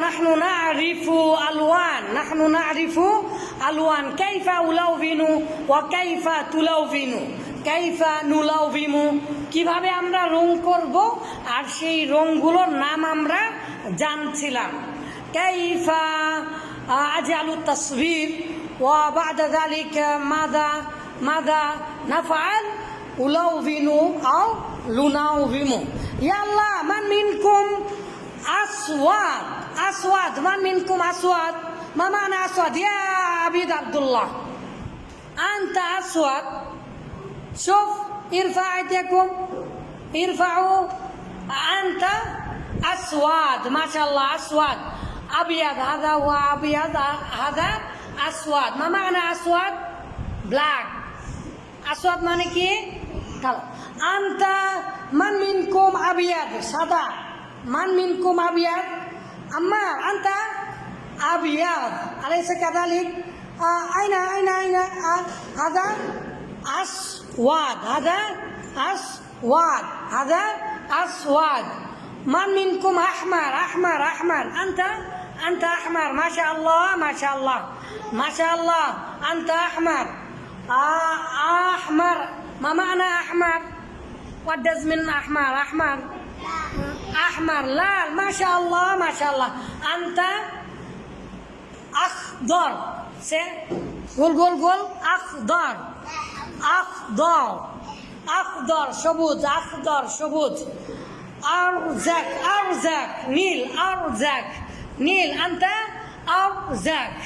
نحن نعرف ألوان نحن نعرف ألوان كيف ألون وكيف تلون كيف نلون কিভাবে আমরা রং করব আর সেই রংগুলোর নাম আমরা জানছিলাম كيف أجعل التصوير وبعد ذلك ماذا ماذا نفعل ألون أو لنوم يلا من منكم أصوات أصوات من منكم أصوات ما معنى أصوات يا عبيد عبد الله أنت أصوات شوف ارفع يديكم ارفعوا. أنت أسود. ما شاء الله أسود. أبيض هذا هو أبيض هذا أسود. ما معنى أسود؟ بلاك أسود معنى كي؟ أنت من منكم أبيض؟ صدق من منكم أبيض أما أنت أبيض أليس كذلك أين أين أين هذا أسود هذا أسود هذا أسود من منكم أحمر أحمر أحمر أنت أنت أحمر ما شاء الله ما شاء الله ما شاء الله أنت أحمر أحمر ما معنى أحمر What does mean أحمر أحمر أحمر. لا ما شاء الله ما شاء الله. أنت أخضر. سي. قول قول قول. أخضر. أخضر. أخضر. شبوت أخضر. شبوت. ارزك ارزك نيل ارزك نيل. أنت ارزك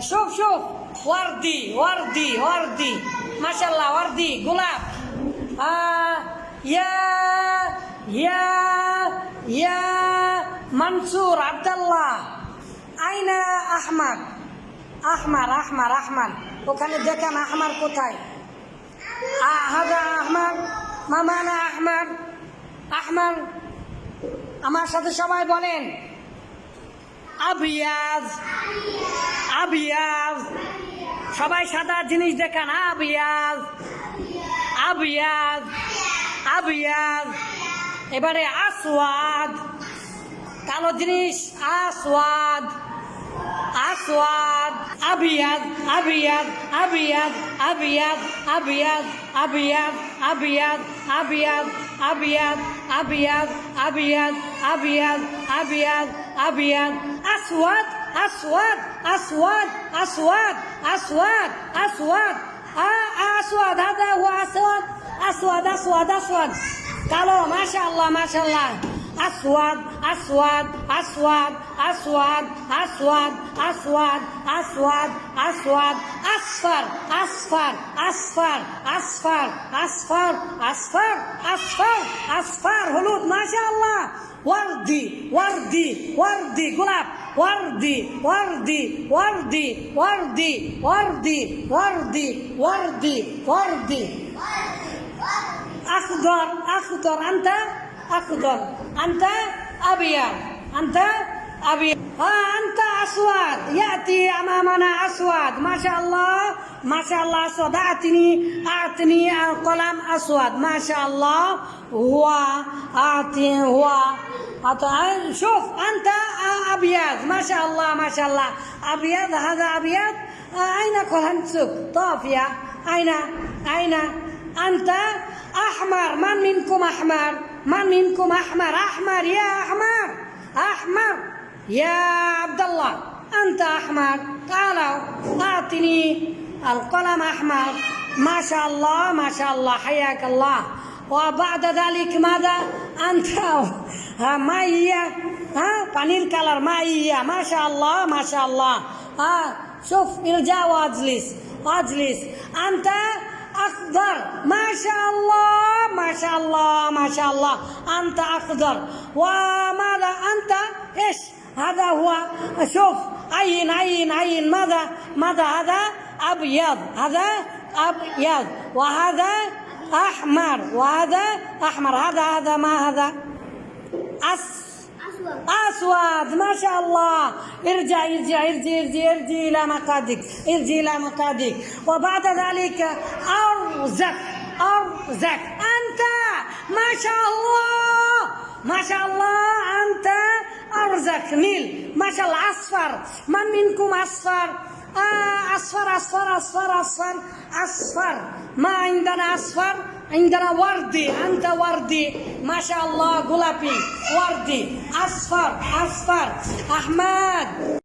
شوف شوف. وردي وردي وردي. ما شاء الله وردي. قلاب. آه يا يا. ইয়া মানসুর আবদাল্লাহ, আইনা আহমাদ, আহমার আহমার আহমান ওখানে দেখান আহমার কোথায়? আহাদা আহমার মামানা আহমার আহমার, আমার সাথে সবাই বলেন। আবিয়াজ আবিয়াজ, সবাই সাদা জিনিস দেখান, আবিয়াজ আবিয়াজ আবিয়াজ। এবারে আসওয়াদ কালো জিনিস আসওয়াদ আসওয়াদ আবিয়াদ আবিয়াদ আবিয়াদ আবিয়াদ আবিয়াদ আবিয়াদ আবিয়াদ আবিয়াদ আবিয়াদ আবিয়াদ আবিয়াদ আবিয়াদ আবিয়াদ আবিয়াদ আসওয়াদ আসওয়াদ আসওয়াদ আসওয়াদ আসওয়াদ আসওয়াদ আ- আসওয়াদ هذا هو اسود اسود اسود اسود কালো মাসা আল্লাহ মাসা আল্লাহ আসওয়াদ আসওয়াদ আসওয়াদ আসওয়াদ আসওয়াদ আসওয়াদ আসওয়াদ আসওয়াদ। আসফার আসফার আসফার আসফার আসফার আসফার আসফার আসফার, হলুদ মাসাল্লাহ ওয়ার্দি ওয়ার্দি ওয়ার্দি, গোলাপ। ওয়ার্দি ওয়ার্দি ওয়ার্দি ওয়ার্দি ওয়ার্দি ওয়ার্দি ওয়ার্দি ওয়ার্দি ওয়ার্দি। أخضر أخضر أنت أخضر أنت أبيض أنت أبيض. أنت أسود. يأتي أمامنا أسود. ما شاء الله ما شاء الله أسود. أعطني أعطني قلم أسود. ما شاء الله. هو أعطي هو. أعطي- شوف أنت أبيض. ما شاء الله ما شاء الله. أبيض هذا أبيض. أين قلمك طافية أين؟ أين؟ أنت أحمر من منكم أحمر؟ من منكم أحمر؟ أحمر يا أحمر أحمر يا عبد الله. أنت أحمر تعالوا أعطني القلم أحمر. ما شاء الله ما شاء الله حياك الله. وبعد ذلك ماذا؟ أنت ما هي؟ ها بانير كلر ما هي؟ ما شاء الله ما شاء الله. ها شوف ارجع واجلس واجلس. أنت أخضر ما شاء الله ما شاء الله ما شاء الله أنت أخضر وماذا أنت؟ إيش؟ هذا هو. شوف عين عين عين. ماذا؟ ماذا هذا؟ أبيض. هذا أبيض. وهذا أحمر. وهذا أحمر. هذا هذا ما هذا؟ أس أسود ما شاء الله. ارجع ارجع ارجع ارجع ارجع إلى مقادك. ارجع إلى مقادك. وبعد ذلك أرزق أرزق. أنت ما شاء الله. ما شاء الله. أنت أرزق. نيل ما شاء الله. أصفر. من منكم أصفر؟ آه أصفر أصفر أصفر أصفر أصفر ما عندنا أصفر عندنا وردي أنت وردي. ما شاء الله قلبي وردي. أصفر أصفر أحمد.